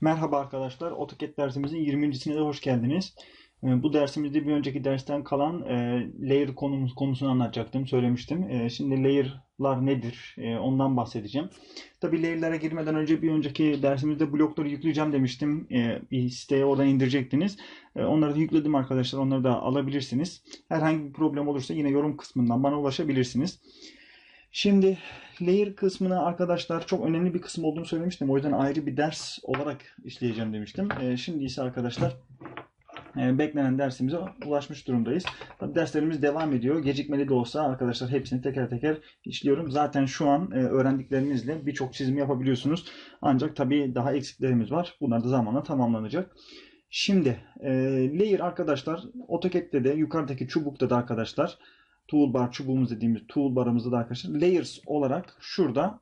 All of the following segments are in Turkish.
Merhaba arkadaşlar. AutoCAD dersimizin 20.sine de hoş geldiniz. Ee, Bu dersimizde bir önceki dersten kalan e, layer konumuz, konusunu anlatacaktım, söylemiştim. E, Şimdi layer'lar nedir? E, Ondan bahsedeceğim. Tabii layer'lara girmeden önce bir önceki dersimizde blokları yükleyeceğim demiştim. Bir siteye oradan indirecektiniz. Onları da yükledim arkadaşlar. Onları da alabilirsiniz. Herhangi bir problem olursa yine yorum kısmından bana ulaşabilirsiniz. Şimdi layer kısmını arkadaşlar çok önemli bir kısım olduğunu söylemiştim. O yüzden ayrı bir ders olarak işleyeceğim demiştim. Ee, şimdi ise arkadaşlar e, beklenen dersimize ulaşmış durumdayız. Tabii derslerimiz devam ediyor. Gecikmeli de olsa arkadaşlar hepsini teker teker işliyorum. Zaten şu an e, öğrendiklerinizle birçok çizim yapabiliyorsunuz. Ancak tabii daha eksiklerimiz var. Bunlar da zamanla tamamlanacak. Şimdi e, layer arkadaşlar AutoCAD'de de yukarıdaki çubukta da arkadaşlar toolbar çubuğumuz dediğimiz toolbarımızda da arkadaşlar layers olarak şurada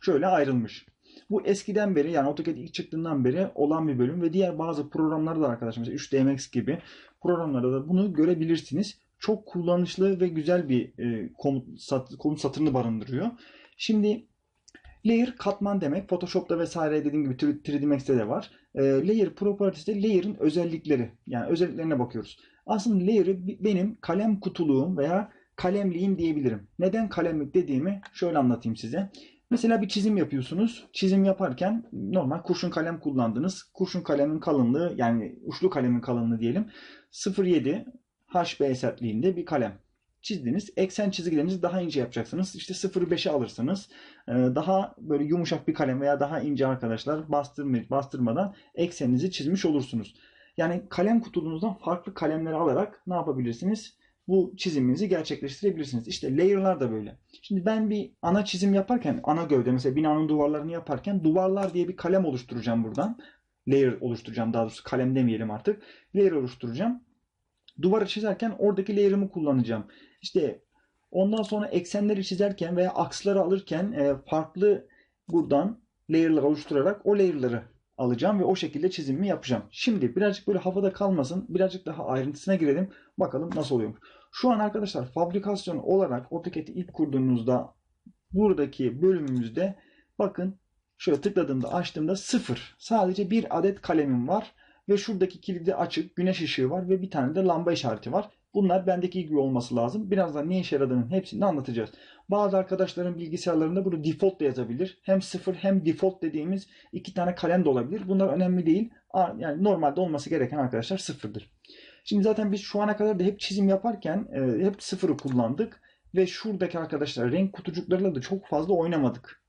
şöyle ayrılmış. Bu eskiden beri yani AutoCAD ilk çıktığından beri olan bir bölüm ve diğer bazı programlarda da arkadaşlar mesela 3DMX gibi programlarda da bunu görebilirsiniz. Çok kullanışlı ve güzel bir e, komut, sat, komut satırını barındırıyor. Şimdi Layer katman demek. Photoshop'ta vesaire dediğim gibi 3D Max'te de var. E, layer properties'te layer'ın özellikleri. Yani özelliklerine bakıyoruz. Aslında layer'ı benim kalem kutuluğum veya kalemliğim diyebilirim. Neden kalemlik dediğimi şöyle anlatayım size. Mesela bir çizim yapıyorsunuz. Çizim yaparken normal kurşun kalem kullandınız. Kurşun kalemin kalınlığı yani uçlu kalemin kalınlığı diyelim 0.7 HB sertliğinde bir kalem çizdiniz. Eksen çizgilerinizi daha ince yapacaksınız. İşte 0.5'e alırsınız. Ee, daha böyle yumuşak bir kalem veya daha ince arkadaşlar bastırma, bastırmadan ekseninizi çizmiş olursunuz. Yani kalem kutuluğunuzdan farklı kalemleri alarak ne yapabilirsiniz? Bu çiziminizi gerçekleştirebilirsiniz. İşte layer'lar da böyle. Şimdi ben bir ana çizim yaparken, ana gövde mesela binanın duvarlarını yaparken duvarlar diye bir kalem oluşturacağım buradan. Layer oluşturacağım daha doğrusu kalem demeyelim artık. Layer oluşturacağım. Duvarı çizerken oradaki layer'ımı kullanacağım. İşte ondan sonra eksenleri çizerken veya aksları alırken e, farklı buradan layer'lar oluşturarak o layer'ları alacağım ve o şekilde çizimimi yapacağım. Şimdi birazcık böyle havada kalmasın. Birazcık daha ayrıntısına girelim. Bakalım nasıl oluyor. Şu an arkadaşlar fabrikasyon olarak AutoCAD'i ilk kurduğunuzda buradaki bölümümüzde bakın şöyle tıkladığımda açtığımda sıfır. Sadece bir adet kalemim var. Ve şuradaki kilidi açık. Güneş ışığı var ve bir tane de lamba işareti var. Bunlar bendeki gibi olması lazım. Birazdan ne işe yaradığının hepsini anlatacağız. Bazı arkadaşların bilgisayarlarında bunu default da yazabilir. Hem sıfır hem default dediğimiz iki tane kalem de olabilir. Bunlar önemli değil. Yani normalde olması gereken arkadaşlar sıfırdır. Şimdi zaten biz şu ana kadar da hep çizim yaparken e, hep sıfırı kullandık. Ve şuradaki arkadaşlar renk kutucuklarıyla da çok fazla oynamadık.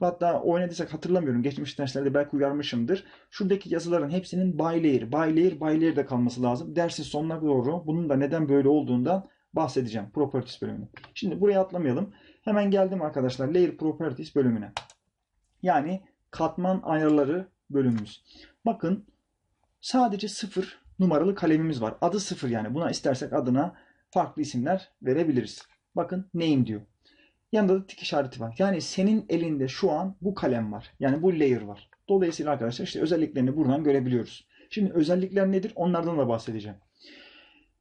Hatta oynadıysak hatırlamıyorum. Geçmiş derslerde belki uyarmışımdır. Şuradaki yazıların hepsinin by layer, by layer, by layer de kalması lazım. Dersin sonuna doğru bunun da neden böyle olduğundan bahsedeceğim. Properties bölümünü. Şimdi buraya atlamayalım. Hemen geldim arkadaşlar Layer Properties bölümüne. Yani katman ayarları bölümümüz. Bakın sadece sıfır numaralı kalemimiz var. Adı sıfır yani. Buna istersek adına farklı isimler verebiliriz. Bakın name diyor. Yanında da tik işareti var. Yani senin elinde şu an bu kalem var. Yani bu layer var. Dolayısıyla arkadaşlar işte özelliklerini buradan görebiliyoruz. Şimdi özellikler nedir? Onlardan da bahsedeceğim.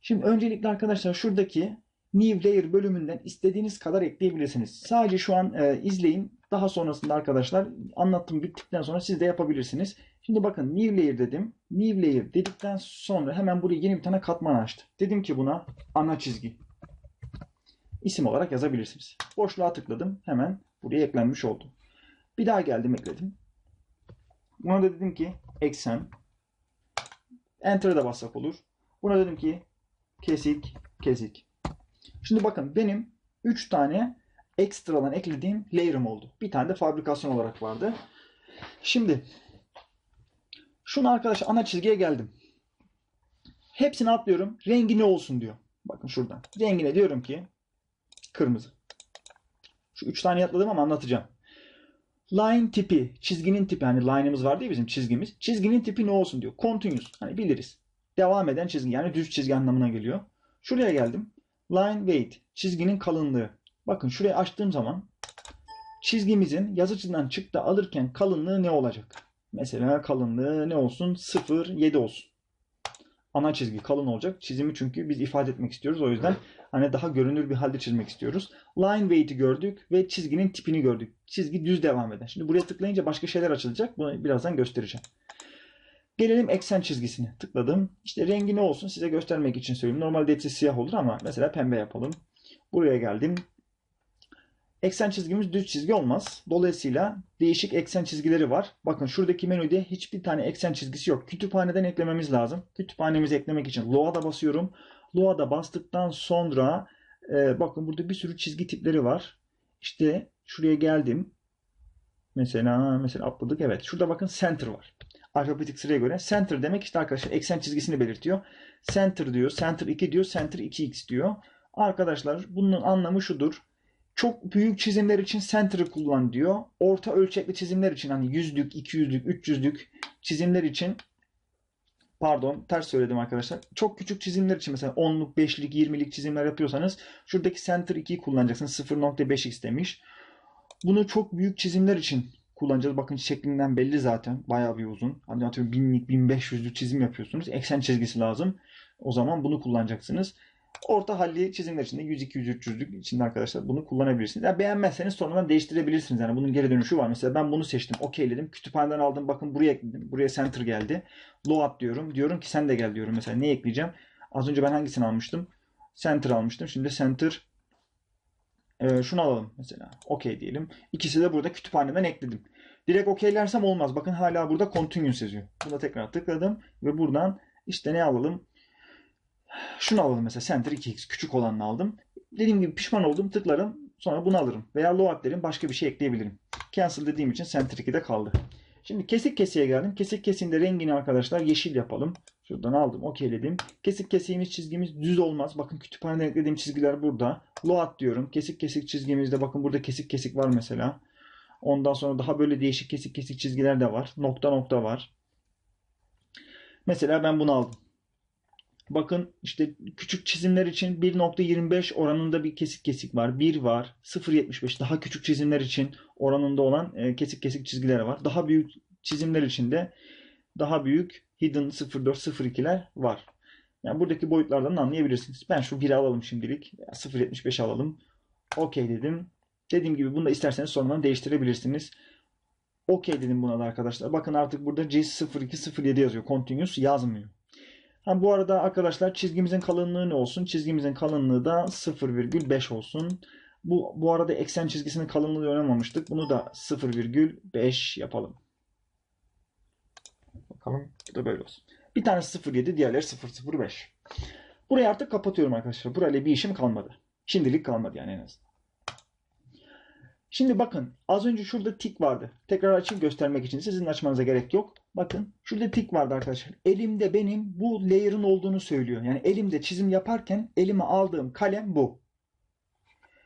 Şimdi öncelikle arkadaşlar şuradaki New Layer bölümünden istediğiniz kadar ekleyebilirsiniz. Sadece şu an e, izleyin. Daha sonrasında arkadaşlar anlattığım bittikten sonra siz de yapabilirsiniz. Şimdi bakın New Layer dedim. New Layer dedikten sonra hemen buraya yeni bir tane katman açtı. Dedim ki buna ana çizgi. İsim olarak yazabilirsiniz. Boşluğa tıkladım. Hemen buraya eklenmiş oldu. Bir daha geldim ekledim. Buna da dedim ki eksen. Enter'a da bassak olur. Buna dedim ki kesik kesik. Şimdi bakın benim 3 tane ekstradan eklediğim layer'ım oldu. Bir tane de fabrikasyon olarak vardı. Şimdi şunu arkadaşlar ana çizgiye geldim. Hepsini atlıyorum. Rengi ne olsun diyor. Bakın şuradan. Rengine diyorum ki kırmızı. Şu 3 tane atladım ama anlatacağım. Line tipi, çizginin tipi hani line'ımız var değil bizim çizgimiz. Çizginin tipi ne olsun diyor. Continuous. Hani biliriz. Devam eden çizgi yani düz çizgi anlamına geliyor. Şuraya geldim. Line weight, çizginin kalınlığı. Bakın şurayı açtığım zaman çizgimizin yazıcıdan çıktı alırken kalınlığı ne olacak? Mesela kalınlığı ne olsun? 0,7 olsun. ana çizgi kalın olacak. Çizimi çünkü biz ifade etmek istiyoruz. O yüzden hani daha görünür bir halde çizmek istiyoruz. Line weight'i gördük ve çizginin tipini gördük. Çizgi düz devam eden. Şimdi buraya tıklayınca başka şeyler açılacak. Bunu birazdan göstereceğim. Gelelim eksen çizgisine. Tıkladım. İşte rengi ne olsun size göstermek için söyleyeyim. Normalde hepsi siyah olur ama mesela pembe yapalım. Buraya geldim. Eksen çizgimiz düz çizgi olmaz. Dolayısıyla değişik eksen çizgileri var. Bakın şuradaki menüde hiçbir tane eksen çizgisi yok. Kütüphaneden eklememiz lazım. Kütüphanemizi eklemek için Loa'da basıyorum. Loa'da bastıktan sonra e, bakın burada bir sürü çizgi tipleri var. İşte şuraya geldim. Mesela mesela atladık. Evet. Şurada bakın center var. Alfabetik sıraya göre. Center demek işte arkadaşlar eksen çizgisini belirtiyor. Center diyor. Center 2 diyor. Center 2x diyor. Arkadaşlar bunun anlamı şudur. Çok büyük çizimler için center'ı kullan diyor. Orta ölçekli çizimler için hani yüzlük, 200'lük, 300'lük çizimler için pardon ters söyledim arkadaşlar. Çok küçük çizimler için mesela 10'luk, 5'lik, 20'lik çizimler yapıyorsanız şuradaki center 2'yi kullanacaksınız. 0.5x demiş. Bunu çok büyük çizimler için kullanacağız. Bakın şeklinden belli zaten. Bayağı bir uzun. Hani atıyorum 1000'lik, 1500'lük çizim yapıyorsunuz. Eksen çizgisi lazım. O zaman bunu kullanacaksınız. Orta halli çizimler için de 100, 200, 300'lük içinde arkadaşlar bunu kullanabilirsiniz. Yani beğenmezseniz sonradan değiştirebilirsiniz. Yani bunun geri dönüşü var. Mesela ben bunu seçtim. Okeyledim. Kütüphaneden aldım. Bakın buraya ekledim. Buraya center geldi. Load diyorum. Diyorum ki sen de gel diyorum. Mesela ne ekleyeceğim? Az önce ben hangisini almıştım? Center almıştım. Şimdi center e, şunu alalım mesela. Okey diyelim. İkisi de burada kütüphaneden ekledim. Direkt okeylersem olmaz. Bakın hala burada continuous yazıyor. Buna tekrar tıkladım ve buradan işte ne alalım? Şunu alalım mesela Center 2x küçük olanını aldım. Dediğim gibi pişman oldum tıklarım sonra bunu alırım. Veya load derim başka bir şey ekleyebilirim. Cancel dediğim için Center 2'de kaldı. Şimdi kesik kesiğe geldim. Kesik kesiğinde rengini arkadaşlar yeşil yapalım. Şuradan aldım okeyledim. Kesik kesiğimiz çizgimiz düz olmaz. Bakın kütüphaneden eklediğim çizgiler burada. Load diyorum. Kesik kesik çizgimizde bakın burada kesik kesik var mesela. Ondan sonra daha böyle değişik kesik kesik çizgiler de var. Nokta nokta var. Mesela ben bunu aldım. Bakın işte küçük çizimler için 1.25 oranında bir kesik kesik var. 1 var. 0.75 daha küçük çizimler için oranında olan e, kesik kesik çizgiler var. Daha büyük çizimler için de daha büyük hidden 0.4 var. Yani buradaki boyutlardan anlayabilirsiniz. Ben şu 1'i alalım şimdilik. 0.75 alalım. Okey dedim. Dediğim gibi bunu da isterseniz sonradan değiştirebilirsiniz. Okey dedim buna da arkadaşlar. Bakın artık burada C0207 yazıyor. Continuous yazmıyor. Ha, bu arada arkadaşlar çizgimizin kalınlığı ne olsun? Çizgimizin kalınlığı da 0,5 olsun. Bu, bu arada eksen çizgisinin kalınlığı oynamamıştık. Bunu da 0,5 yapalım. Bakalım. Bu da böyle olsun. Bir tanesi 0,7 diğerleri 0,05. Burayı artık kapatıyorum arkadaşlar. Burayla bir işim kalmadı. Şimdilik kalmadı yani en azından. Şimdi bakın az önce şurada tik vardı. Tekrar açayım göstermek için. Sizin açmanıza gerek yok. Bakın şurada tik vardı arkadaşlar. Elimde benim bu layer'ın olduğunu söylüyor. Yani elimde çizim yaparken elime aldığım kalem bu.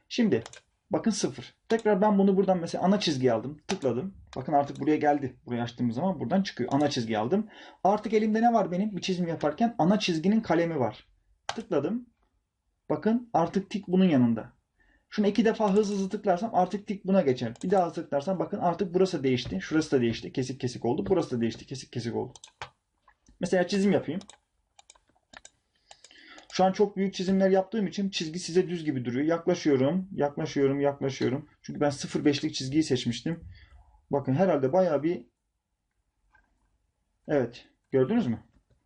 Şimdi bakın sıfır. Tekrar ben bunu buradan mesela ana çizgi aldım. Tıkladım. Bakın artık buraya geldi. Burayı açtığımız zaman buradan çıkıyor. Ana çizgi aldım. Artık elimde ne var benim? Bir çizim yaparken ana çizginin kalemi var. Tıkladım. Bakın artık tik bunun yanında. Şunu iki defa hızlı hızlı tıklarsam artık tik buna geçer. Bir daha tıklarsam bakın artık burası değişti. Şurası da değişti. Kesik kesik oldu. Burası da değişti. Kesik kesik oldu. Mesela çizim yapayım. Şu an çok büyük çizimler yaptığım için çizgi size düz gibi duruyor. Yaklaşıyorum, yaklaşıyorum, yaklaşıyorum. Çünkü ben 0.5'lik çizgiyi seçmiştim. Bakın herhalde bayağı bir Evet, gördünüz mü?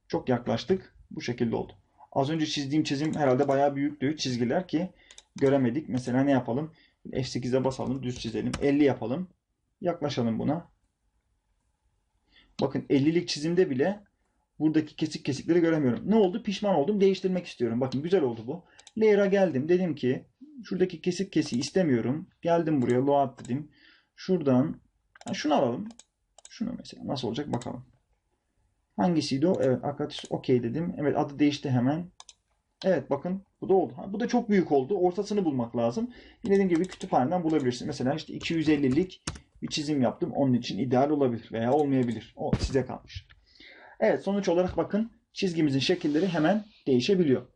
Çok yaklaştık. Bu şekilde oldu. Az önce çizdiğim çizim herhalde bayağı büyüktü çizgiler ki göremedik. Mesela ne yapalım? F8'e basalım, düz çizelim. 50 yapalım. Yaklaşalım buna. Bakın 50'lik çizimde bile buradaki kesik kesikleri göremiyorum. Ne oldu? Pişman oldum. Değiştirmek istiyorum. Bakın güzel oldu bu. Layer'a geldim. Dedim ki şuradaki kesik kesiği istemiyorum. Geldim buraya load dedim. Şuradan şunu alalım. Şunu mesela nasıl olacak bakalım. Hangisiydi o? Evet Akatis okey dedim. Evet adı değişti hemen. Evet bakın bu da oldu. Bu da çok büyük oldu. Ortasını bulmak lazım. Dediğim gibi kütüphaneden bulabilirsin. Mesela işte 250'lik bir çizim yaptım. Onun için ideal olabilir veya olmayabilir. O size kalmış. Evet sonuç olarak bakın çizgimizin şekilleri hemen değişebiliyor.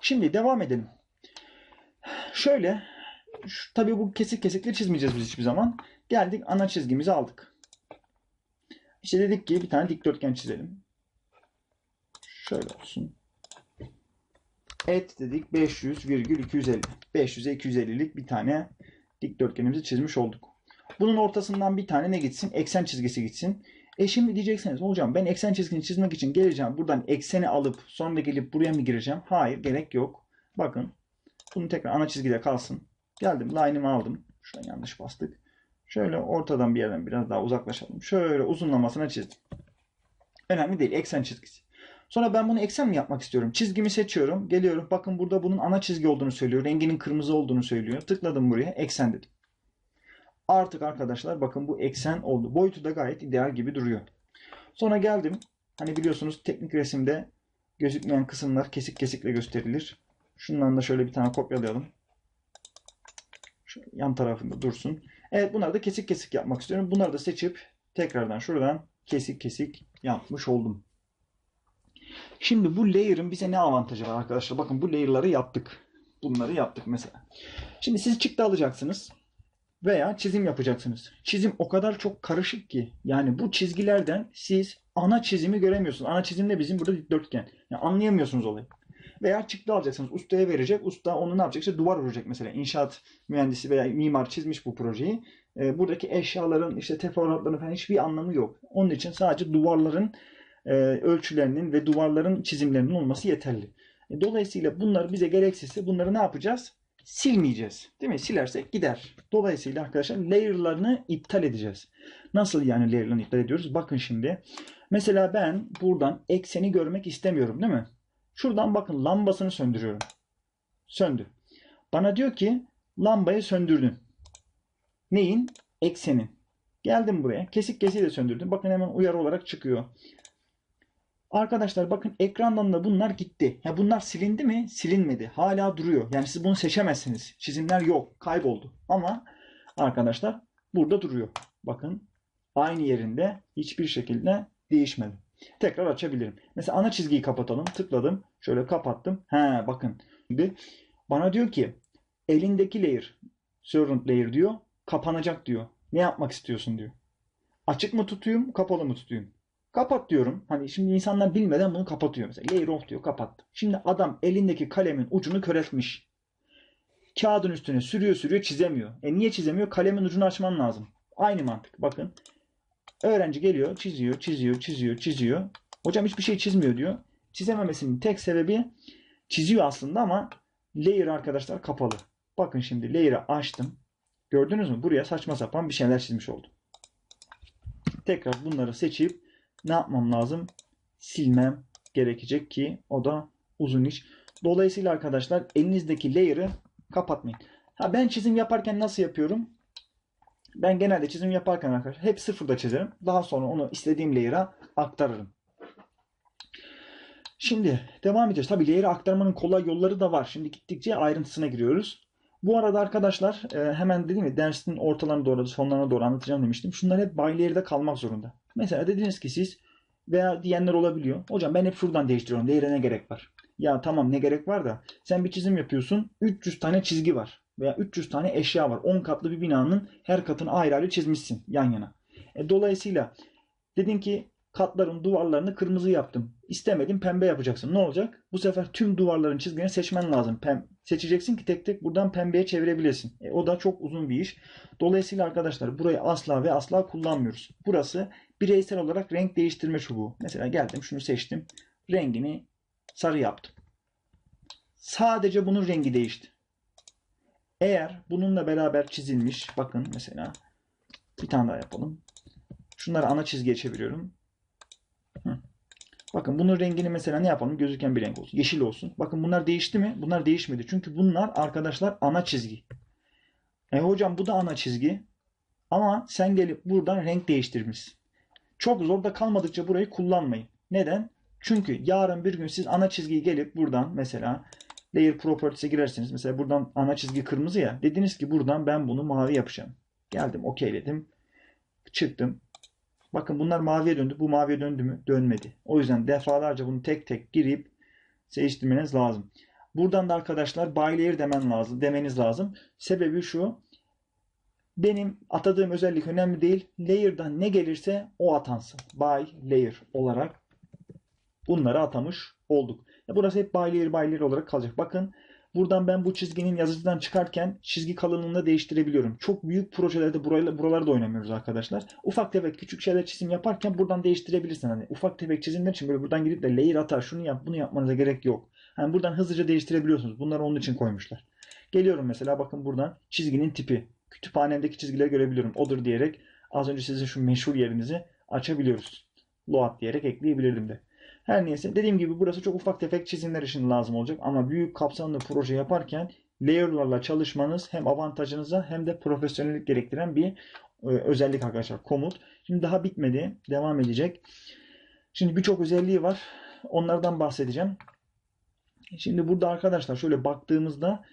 Şimdi devam edelim. Şöyle şu, tabii bu kesik kesikleri çizmeyeceğiz biz hiçbir zaman. Geldik ana çizgimizi aldık. İşte dedik ki bir tane dikdörtgen çizelim. Şöyle olsun. Et dedik 500,250. 500'e 250'lik bir tane dikdörtgenimizi çizmiş olduk. Bunun ortasından bir tane ne gitsin? Eksen çizgisi gitsin. E şimdi diyeceksiniz hocam ben eksen çizgisini çizmek için geleceğim. Buradan ekseni alıp sonra gelip buraya mı gireceğim? Hayır gerek yok. Bakın bunu tekrar ana çizgide kalsın. Geldim line'ımı aldım. Şuradan yanlış bastık. Şöyle ortadan bir yerden biraz daha uzaklaşalım. Şöyle uzunlamasına çizdim. Önemli değil. Eksen çizgisi. Sonra ben bunu eksen mi yapmak istiyorum? Çizgimi seçiyorum. Geliyorum. Bakın burada bunun ana çizgi olduğunu söylüyor. Renginin kırmızı olduğunu söylüyor. Tıkladım buraya. Eksen dedim. Artık arkadaşlar bakın bu eksen oldu. Boyutu da gayet ideal gibi duruyor. Sonra geldim. Hani biliyorsunuz teknik resimde gözükmeyen kısımlar kesik kesikle gösterilir. Şundan da şöyle bir tane kopyalayalım. Şu yan tarafında dursun. Evet bunları da kesik kesik yapmak istiyorum. Bunları da seçip tekrardan şuradan kesik kesik yapmış oldum. Şimdi bu layer'ın bize ne avantajı var arkadaşlar? Bakın bu layer'ları yaptık. Bunları yaptık mesela. Şimdi siz çıktı alacaksınız veya çizim yapacaksınız. Çizim o kadar çok karışık ki yani bu çizgilerden siz ana çizimi göremiyorsunuz. Ana çizim de bizim burada dikdörtgen. Yani anlayamıyorsunuz olayı. Veya çıktı alacaksınız. Ustaya verecek. Usta onu ne yapacak? İşte duvar örecek mesela. İnşaat mühendisi veya mimar çizmiş bu projeyi. Ee, buradaki eşyaların işte teferruatların falan hiçbir anlamı yok. Onun için sadece duvarların e, ölçülerinin ve duvarların çizimlerinin olması yeterli. E, dolayısıyla bunlar bize gereksizse bunları ne yapacağız? Silmeyeceğiz. Değil mi? Silersek gider. Dolayısıyla arkadaşlar layer'larını iptal edeceğiz. Nasıl yani layer'larını iptal ediyoruz? Bakın şimdi. Mesela ben buradan ekseni görmek istemiyorum değil mi? Şuradan bakın lambasını söndürüyorum. Söndü. Bana diyor ki lambayı söndürdün. Neyin? Eksenin. Geldim buraya. Kesik kesiği de söndürdüm. Bakın hemen uyarı olarak çıkıyor. Arkadaşlar bakın ekrandan da bunlar gitti. Ya bunlar silindi mi? Silinmedi. Hala duruyor. Yani siz bunu seçemezsiniz. Çizimler yok. Kayboldu. Ama arkadaşlar burada duruyor. Bakın aynı yerinde hiçbir şekilde değişmedi. Tekrar açabilirim. Mesela ana çizgiyi kapatalım. Tıkladım. Şöyle kapattım. He bakın. Şimdi bana diyor ki elindeki layer servant layer diyor. Kapanacak diyor. Ne yapmak istiyorsun diyor. Açık mı tutayım, kapalı mı tutayım? Kapat diyorum. Hani şimdi insanlar bilmeden bunu kapatıyor mesela. Layer off diyor kapattım. Şimdi adam elindeki kalemin ucunu köreltmiş. Kağıdın üstüne sürüyor sürüyor çizemiyor. E niye çizemiyor? Kalemin ucunu açman lazım. Aynı mantık. Bakın. Öğrenci geliyor, çiziyor, çiziyor, çiziyor, çiziyor. Hocam hiçbir şey çizmiyor diyor. Çizememesinin tek sebebi çiziyor aslında ama layer arkadaşlar kapalı. Bakın şimdi layer'ı açtım. Gördünüz mü? Buraya saçma sapan bir şeyler çizmiş oldum. Tekrar bunları seçip ne yapmam lazım? Silmem gerekecek ki o da uzun iş. Dolayısıyla arkadaşlar elinizdeki layer'ı kapatmayın. Ha ben çizim yaparken nasıl yapıyorum? Ben genelde çizim yaparken arkadaşlar hep sıfırda çizerim. Daha sonra onu istediğim layer'a aktarırım. Şimdi devam edeceğiz. Tabii layer'ı aktarmanın kolay yolları da var. Şimdi gittikçe ayrıntısına giriyoruz. Bu arada arkadaşlar e, hemen dedim ya dersin ortalarına doğru sonlarına doğru anlatacağım demiştim. Şunlar hep by layer'da kalmak zorunda. Mesela dediniz ki siz veya diyenler olabiliyor. Hocam ben hep şuradan değiştiriyorum. Layer'e ne gerek var? Ya tamam ne gerek var da sen bir çizim yapıyorsun. 300 tane çizgi var. Veya 300 tane eşya var. 10 katlı bir binanın her katını ayrı ayrı çizmişsin yan yana. E, dolayısıyla dedin ki katların duvarlarını kırmızı yaptım. İstemedim pembe yapacaksın. Ne olacak? Bu sefer tüm duvarların çizgilerini seçmen lazım. Pem seçeceksin ki tek tek buradan pembeye çevirebilesin. E, o da çok uzun bir iş. Dolayısıyla arkadaşlar burayı asla ve asla kullanmıyoruz. Burası bireysel olarak renk değiştirme çubuğu. Mesela geldim şunu seçtim. Rengini sarı yaptım. Sadece bunun rengi değişti. Eğer bununla beraber çizilmiş bakın mesela bir tane daha yapalım. Şunları ana çizgiye çeviriyorum. Bakın bunun rengini mesela ne yapalım? Gözüken bir renk olsun. Yeşil olsun. Bakın bunlar değişti mi? Bunlar değişmedi. Çünkü bunlar arkadaşlar ana çizgi. E hocam bu da ana çizgi. Ama sen gelip buradan renk değiştirmişsin. Çok zorda kalmadıkça burayı kullanmayın. Neden? Çünkü yarın bir gün siz ana çizgiyi gelip buradan mesela Layer Properties'e girersiniz. Mesela buradan ana çizgi kırmızı ya. Dediniz ki buradan ben bunu mavi yapacağım. Geldim okeyledim. Çıktım. Bakın bunlar maviye döndü. Bu maviye döndü mü? Dönmedi. O yüzden defalarca bunu tek tek girip seçtirmeniz lazım. Buradan da arkadaşlar by layer demen lazım, demeniz lazım. Sebebi şu. Benim atadığım özellik önemli değil. Layer'dan ne gelirse o atansın. By layer olarak bunları atamış olduk. Burası hep by layer by layer olarak kalacak. Bakın buradan ben bu çizginin yazıcıdan çıkarken çizgi kalınlığını da değiştirebiliyorum. Çok büyük projelerde buraları, buralarda oynamıyoruz arkadaşlar. Ufak tefek küçük şeyler çizim yaparken buradan değiştirebilirsin. Hani ufak tefek çizimler için böyle buradan gidip de layer atar şunu yap bunu yapmanıza gerek yok. Hani buradan hızlıca değiştirebiliyorsunuz. Bunları onun için koymuşlar. Geliyorum mesela bakın buradan çizginin tipi. Kütüphanemdeki çizgileri görebiliyorum. Odur diyerek az önce sizin şu meşhur yerinizi açabiliyoruz. Load diyerek ekleyebilirdim de. Her neyse dediğim gibi burası çok ufak tefek çizimler için lazım olacak ama büyük kapsamlı proje yaparken layer'larla çalışmanız hem avantajınıza hem de profesyonellik gerektiren bir e, özellik arkadaşlar komut. Şimdi daha bitmedi. Devam edecek. Şimdi birçok özelliği var. Onlardan bahsedeceğim. Şimdi burada arkadaşlar şöyle baktığımızda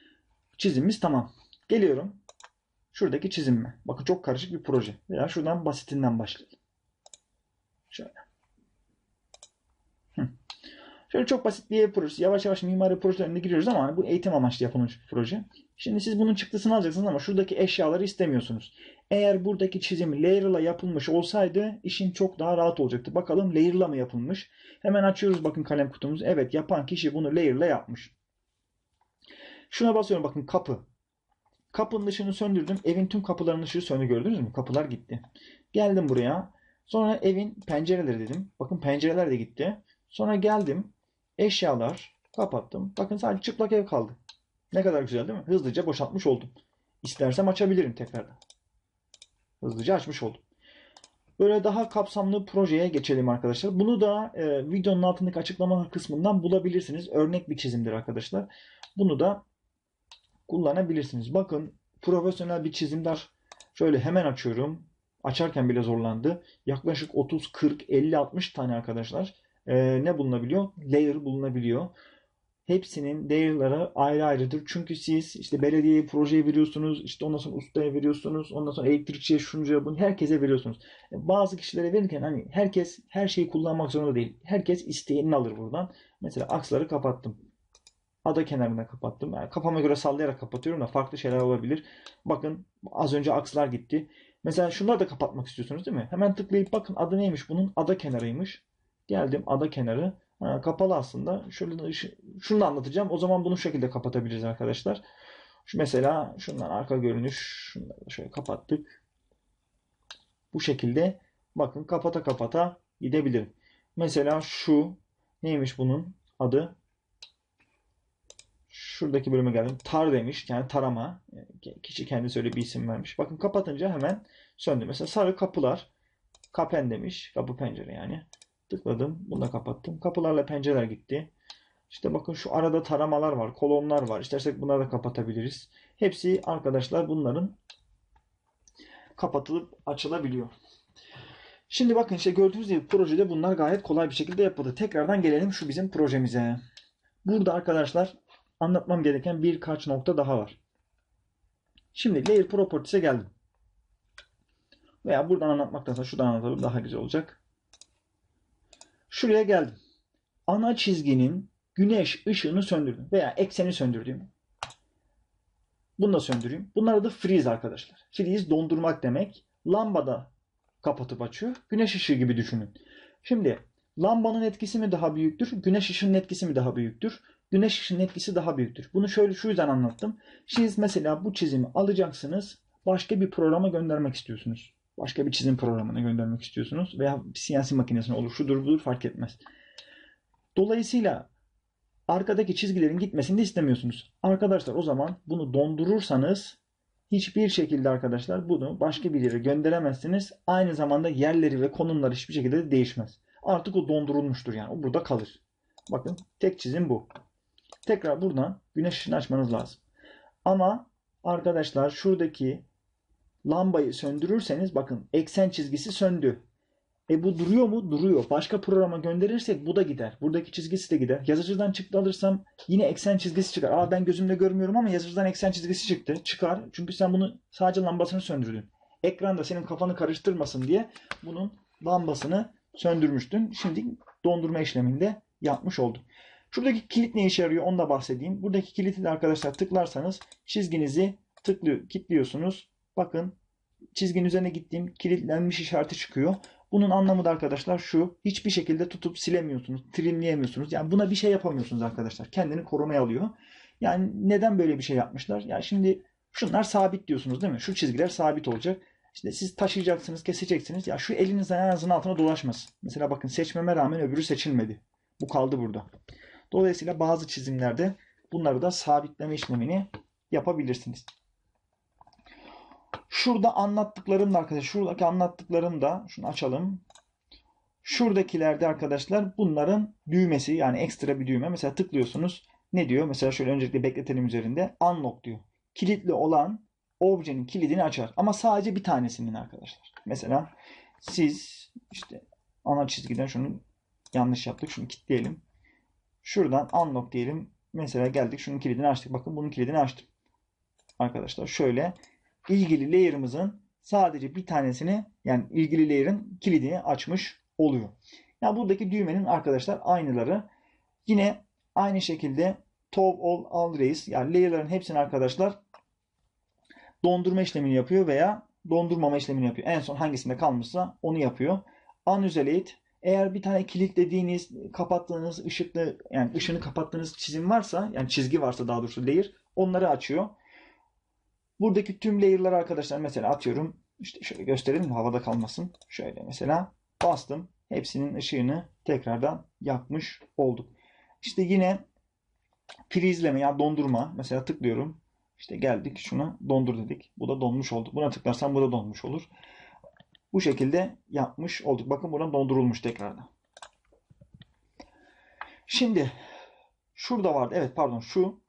çizimimiz tamam. Geliyorum. Şuradaki çizimime. Bakın çok karışık bir proje. Veya şuradan basitinden başlayalım. Şöyle. Şöyle çok basit bir ev projesi. Yavaş yavaş mimari projelerine giriyoruz ama hani bu eğitim amaçlı yapılmış bir proje. Şimdi siz bunun çıktısını alacaksınız ama şuradaki eşyaları istemiyorsunuz. Eğer buradaki çizim layer'la yapılmış olsaydı işin çok daha rahat olacaktı. Bakalım layer'la mı yapılmış? Hemen açıyoruz bakın kalem kutumuzu. Evet yapan kişi bunu layer'la yapmış. Şuna basıyorum bakın kapı. Kapının ışığını söndürdüm. Evin tüm kapılarının ışığı söndü gördünüz mü? Kapılar gitti. Geldim buraya. Sonra evin pencereleri dedim. Bakın pencereler de gitti. Sonra geldim. Eşyalar kapattım. Bakın sadece çıplak ev kaldı. Ne kadar güzel değil mi? Hızlıca boşaltmış oldum. İstersem açabilirim tekrardan. Hızlıca açmış oldum. Böyle daha kapsamlı projeye geçelim arkadaşlar. Bunu da e, videonun altındaki açıklama kısmından bulabilirsiniz. Örnek bir çizimdir arkadaşlar. Bunu da kullanabilirsiniz. Bakın profesyonel bir çizimler şöyle hemen açıyorum. Açarken bile zorlandı. Yaklaşık 30, 40, 50, 60 tane arkadaşlar e, ne bulunabiliyor? Layer bulunabiliyor. Hepsinin layer'ları ayrı ayrıdır. Çünkü siz işte belediyeye projeye veriyorsunuz, işte ondan sonra ustaya veriyorsunuz, ondan sonra elektrikçiye, şuncuya, bunu herkese veriyorsunuz. E, bazı kişilere verirken hani herkes her şeyi kullanmak zorunda değil. Herkes isteyenini alır buradan. Mesela aksları kapattım. Ada kenarına kapattım. Yani kafama göre sallayarak kapatıyorum da farklı şeyler olabilir. Bakın az önce akslar gitti. Mesela şunları da kapatmak istiyorsunuz değil mi? Hemen tıklayıp bakın adı neymiş bunun? Ada kenarıymış. Geldim ada kenarı. Ha, kapalı aslında. Şöyle şunu da anlatacağım. O zaman bunu şu şekilde kapatabiliriz arkadaşlar. Şu mesela şundan arka görünüş. Şunları da şöyle kapattık. Bu şekilde bakın kapata kapata gidebilirim. Mesela şu neymiş bunun adı? Şuradaki bölüme geldim. Tar demiş. Yani tarama. Kişi kendisi öyle bir isim vermiş. Bakın kapatınca hemen söndü. Mesela sarı kapılar. Kapen demiş. Kapı pencere yani. Tıkladım. Bunu da kapattım. Kapılarla pencereler gitti. İşte bakın şu arada taramalar var. Kolonlar var. İstersek bunları da kapatabiliriz. Hepsi arkadaşlar bunların kapatılıp açılabiliyor. Şimdi bakın işte gördüğünüz gibi projede bunlar gayet kolay bir şekilde yapıldı. Tekrardan gelelim şu bizim projemize. Burada arkadaşlar anlatmam gereken birkaç nokta daha var. Şimdi Layer Properties'e geldim. Veya buradan anlatmaktansa şuradan anlatalım daha güzel olacak. Şuraya geldim. Ana çizginin güneş ışığını söndürdüm veya ekseni söndürdüm. Bunu da söndüreyim. Bunlar da freeze arkadaşlar. Freeze dondurmak demek. Lambada kapatıp açıyor. Güneş ışığı gibi düşünün. Şimdi lambanın etkisi mi daha büyüktür? Güneş ışığının etkisi mi daha büyüktür? Güneş ışığının etkisi daha büyüktür. Bunu şöyle şu yüzden anlattım. Siz mesela bu çizimi alacaksınız. Başka bir programa göndermek istiyorsunuz. Başka bir çizim programına göndermek istiyorsunuz. Veya CNC makinesine olur. Şudur budur fark etmez. Dolayısıyla arkadaki çizgilerin gitmesini de istemiyorsunuz. Arkadaşlar o zaman bunu dondurursanız hiçbir şekilde arkadaşlar bunu başka bir yere gönderemezsiniz. Aynı zamanda yerleri ve konumları hiçbir şekilde de değişmez. Artık o dondurulmuştur yani. O burada kalır. Bakın tek çizim bu. Tekrar buradan güneş ışığını açmanız lazım. Ama arkadaşlar şuradaki lambayı söndürürseniz bakın eksen çizgisi söndü. E bu duruyor mu? Duruyor. Başka programa gönderirsek bu da gider. Buradaki çizgisi de gider. Yazıcıdan çıktı alırsam yine eksen çizgisi çıkar. Aa ben gözümle görmüyorum ama yazıcıdan eksen çizgisi çıktı. Çıkar. Çünkü sen bunu sadece lambasını söndürdün. Ekranda senin kafanı karıştırmasın diye bunun lambasını söndürmüştün. Şimdi dondurma işleminde yapmış oldum. Şuradaki kilit ne işe yarıyor onu da bahsedeyim. Buradaki kiliti de arkadaşlar tıklarsanız çizginizi tıklıyor, kilitliyorsunuz. Bakın çizginin üzerine gittiğim kilitlenmiş işareti çıkıyor. Bunun anlamı da arkadaşlar şu. Hiçbir şekilde tutup silemiyorsunuz, trimleyemiyorsunuz. Yani buna bir şey yapamıyorsunuz arkadaşlar. Kendini korumaya alıyor. Yani neden böyle bir şey yapmışlar? Yani şimdi şunlar sabit diyorsunuz değil mi? Şu çizgiler sabit olacak. İşte siz taşıyacaksınız, keseceksiniz. Ya şu elinizin ayağınızın altına dolaşmasın. Mesela bakın seçmeme rağmen öbürü seçilmedi. Bu kaldı burada. Dolayısıyla bazı çizimlerde bunları da sabitleme işlemini yapabilirsiniz. Şurada anlattıklarım da arkadaşlar, şuradaki anlattıklarım da şunu açalım. Şuradakilerde arkadaşlar bunların düğmesi yani ekstra bir düğme. Mesela tıklıyorsunuz. Ne diyor? Mesela şöyle öncelikle bekletelim üzerinde. Unlock diyor. Kilitli olan objenin kilidini açar. Ama sadece bir tanesinin arkadaşlar. Mesela siz işte ana çizgiden şunu yanlış yaptık. Şunu kilitleyelim. Şuradan unlock diyelim. Mesela geldik şunun kilidini açtık. Bakın bunun kilidini açtım. Arkadaşlar şöyle ilgili layer'ımızın sadece bir tanesini yani ilgili layer'ın kilidini açmış oluyor. Yani buradaki düğmenin arkadaşlar aynıları. Yine aynı şekilde top all all raise yani layer'ların hepsini arkadaşlar dondurma işlemini yapıyor veya dondurmama işlemini yapıyor. En son hangisinde kalmışsa onu yapıyor. Unisolate eğer bir tane kilitlediğiniz, kapattığınız ışıklı yani ışını kapattığınız çizim varsa yani çizgi varsa daha doğrusu layer onları açıyor. Buradaki tüm layer'ları arkadaşlar mesela atıyorum. İşte şöyle gösterelim havada kalmasın. Şöyle mesela bastım. Hepsinin ışığını tekrardan yakmış olduk. İşte yine prizleme ya dondurma. Mesela tıklıyorum. İşte geldik şuna dondur dedik. Bu da donmuş oldu. Buna tıklarsam bu da donmuş olur. Bu şekilde yapmış olduk. Bakın buradan dondurulmuş tekrardan. Şimdi şurada vardı. Evet pardon şu.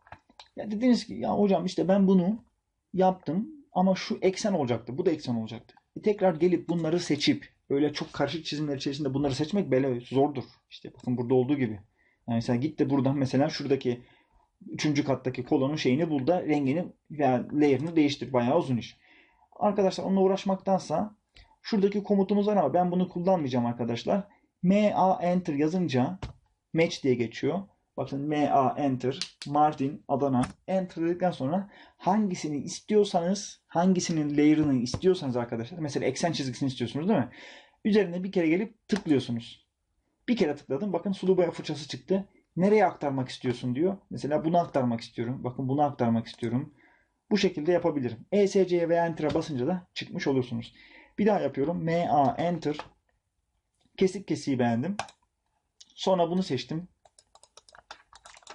Ya dediniz ki ya hocam işte ben bunu yaptım ama şu eksen olacaktı. Bu da eksen olacaktı. E tekrar gelip bunları seçip öyle çok karışık çizimler içerisinde bunları seçmek böyle zordur. İşte bakın burada olduğu gibi. Yani mesela git de buradan mesela şuradaki üçüncü kattaki kolonun şeyini bul da rengini veya layer'ını değiştir. Bayağı uzun iş. Arkadaşlar onunla uğraşmaktansa şuradaki komutumuz var ama ben bunu kullanmayacağım arkadaşlar. MA enter yazınca match diye geçiyor. Bakın MA enter, Martin, Adana enter dedikten sonra hangisini istiyorsanız, hangisinin layer'ını istiyorsanız arkadaşlar. Mesela eksen çizgisini istiyorsunuz değil mi? Üzerine bir kere gelip tıklıyorsunuz. Bir kere tıkladım. Bakın sulu boya fırçası çıktı. Nereye aktarmak istiyorsun diyor. Mesela bunu aktarmak istiyorum. Bakın bunu aktarmak istiyorum. Bu şekilde yapabilirim. ESC'ye veya Enter'a basınca da çıkmış olursunuz. Bir daha yapıyorum. MA Enter. Kesik kesiği beğendim. Sonra bunu seçtim.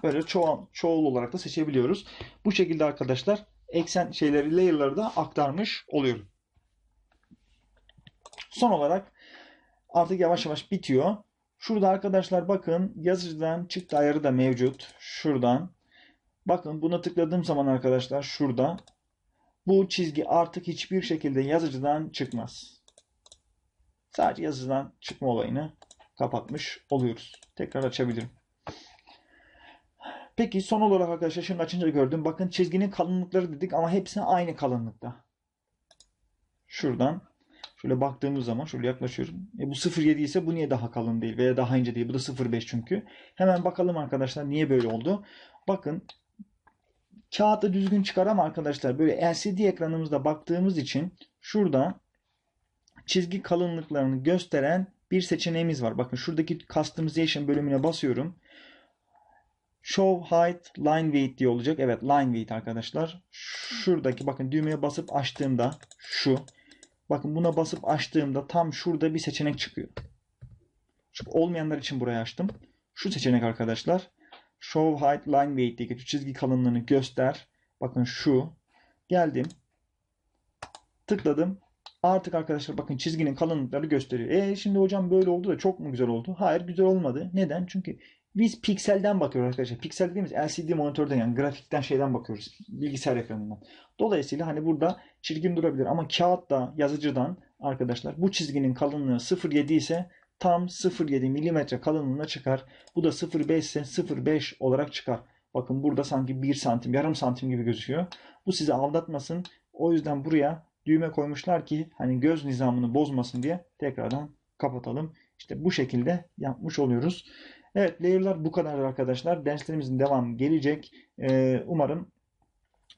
Böyle çoğul, çoğul olarak da seçebiliyoruz. Bu şekilde arkadaşlar eksen şeyleri, layer'ları da aktarmış oluyorum. Son olarak artık yavaş yavaş bitiyor. Şurada arkadaşlar bakın yazıcıdan çıktı ayarı da mevcut. Şuradan. Bakın buna tıkladığım zaman arkadaşlar şurada bu çizgi artık hiçbir şekilde yazıcıdan çıkmaz. Sadece yazıcıdan çıkma olayını kapatmış oluyoruz. Tekrar açabilirim. Peki son olarak arkadaşlar şimdi açınca gördüm. Bakın çizginin kalınlıkları dedik ama hepsi aynı kalınlıkta. Şuradan şöyle baktığımız zaman şöyle yaklaşıyorum. E bu 0.7 ise bu niye daha kalın değil veya daha ince değil. Bu da 0.5 çünkü. Hemen bakalım arkadaşlar niye böyle oldu. Bakın kağıtta düzgün çıkar ama arkadaşlar böyle LCD ekranımızda baktığımız için şurada çizgi kalınlıklarını gösteren bir seçeneğimiz var. Bakın şuradaki customization bölümüne basıyorum. Show height line weight diye olacak. Evet line weight arkadaşlar. Şuradaki bakın düğmeye basıp açtığımda şu. Bakın buna basıp açtığımda tam şurada bir seçenek çıkıyor. Çünkü olmayanlar için buraya açtım. Şu seçenek arkadaşlar. Show height line weight diye. Çizgi kalınlığını göster. Bakın şu. Geldim. Tıkladım. Artık arkadaşlar bakın çizginin kalınlıkları gösteriyor. E şimdi hocam böyle oldu da çok mu güzel oldu? Hayır güzel olmadı. Neden? Çünkü biz pikselden bakıyoruz arkadaşlar. Piksel dediğimiz LCD monitörden yani grafikten şeyden bakıyoruz. Bilgisayar ekranından. Dolayısıyla hani burada çirkin durabilir ama kağıtta yazıcıdan arkadaşlar bu çizginin kalınlığı 0.7 ise tam 0.7 milimetre kalınlığına çıkar. Bu da 0.5 ise 0.5 olarak çıkar. Bakın burada sanki 1 santim, yarım santim gibi gözüküyor. Bu sizi aldatmasın. O yüzden buraya düğme koymuşlar ki hani göz nizamını bozmasın diye tekrardan kapatalım. İşte bu şekilde yapmış oluyoruz. Evet layer'lar bu kadar arkadaşlar. Derslerimizin devamı gelecek. Ee, umarım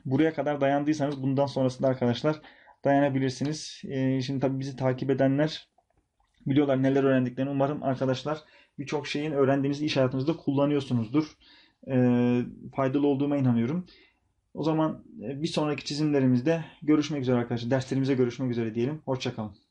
buraya kadar dayandıysanız bundan sonrasında arkadaşlar dayanabilirsiniz. Ee, şimdi tabii bizi takip edenler biliyorlar neler öğrendiklerini. Umarım arkadaşlar birçok şeyin öğrendiğiniz iş hayatınızda kullanıyorsunuzdur. Ee, faydalı olduğuma inanıyorum. O zaman e, bir sonraki çizimlerimizde görüşmek üzere arkadaşlar. Derslerimize görüşmek üzere diyelim. Hoşçakalın.